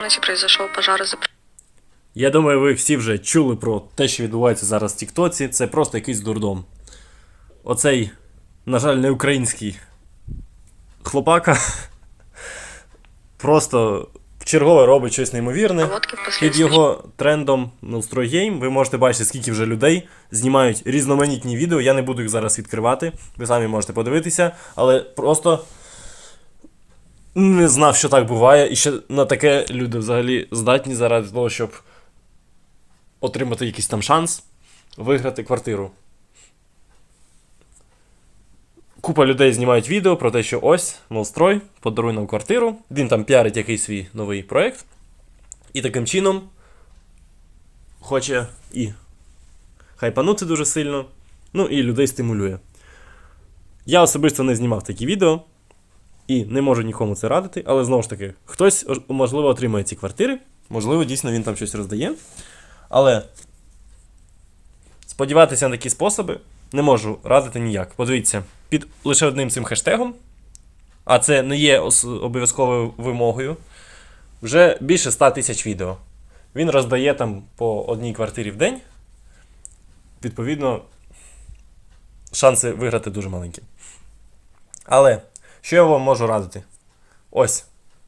комнате произошел пожар Я думаю, ви всі вже чули про те, що відбувається зараз в Тіктоці. Це просто якийсь дурдом. Оцей, на жаль, не український хлопака просто вчергове робить щось неймовірне. Під його трендом Nostroy Game ви можете бачити, скільки вже людей знімають різноманітні відео. Я не буду їх зараз відкривати. Ви самі можете подивитися, але просто не знав, що так буває, і що на таке люди взагалі здатні заради того, щоб отримати якийсь там шанс виграти квартиру. Купа людей знімають відео про те, що ось Молстрой подарує нам квартиру. Він там піарить якийсь свій новий проєкт. І таким чином хоче і хайпанути дуже сильно, ну і людей стимулює. Я особисто не знімав такі відео і не можу нікому це радити, але знову ж таки, хтось, можливо, отримає ці квартири, можливо, дійсно він там щось роздає. Але сподіватися на такі способи не можу радити ніяк. Подивіться, під лише одним цим хештегом, а це не є обов'язковою вимогою, вже більше 100 тисяч відео. Він роздає там по одній квартирі в день. Відповідно, шанси виграти дуже маленькі. Але що я вам можу радити? Ось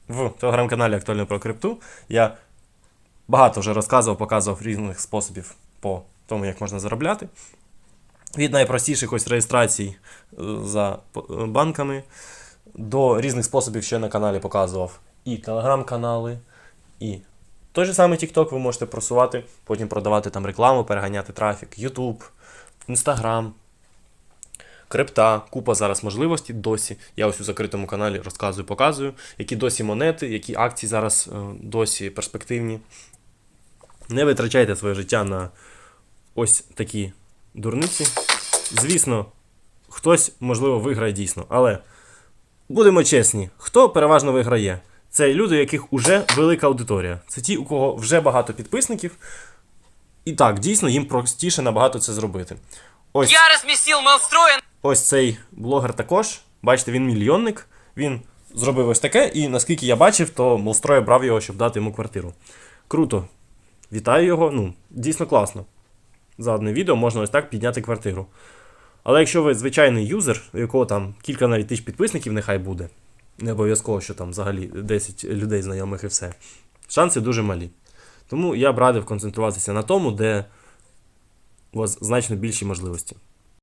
в телеграм-каналі Актуально про крипту я багато вже розказував, показував різних способів по тому, як можна заробляти. Від найпростіших ось реєстрацій е, за е, банками до різних способів, що я на каналі показував. І телеграм-канали, і той же самий TikTok ви можете просувати, потім продавати там рекламу, переганяти трафік, YouTube, Instagram, крипта, купа зараз можливостей досі. Я ось у закритому каналі розказую, показую, які досі монети, які акції зараз е, досі перспективні. Не витрачайте своє життя на ось такі дурниці. Звісно, хтось, можливо, виграє дійсно, але будемо чесні, хто переважно виграє? Це люди, у яких вже велика аудиторія. Це ті, у кого вже багато підписників. І так, дійсно, їм простіше набагато це зробити. Ось Я разместил Малстроя ось цей блогер також. Бачите, він мільйонник. Він зробив ось таке, і наскільки я бачив, то Молстрой брав його, щоб дати йому квартиру. Круто. Вітаю його. Ну, дійсно класно. За одне відео можна ось так підняти квартиру. Але якщо ви звичайний юзер, у якого там кілька навіть тисяч підписників, нехай буде. Не обов'язково, що там взагалі 10 людей знайомих і все. Шанси дуже малі. Тому я б радив концентруватися на тому, де у вас значно більші можливості.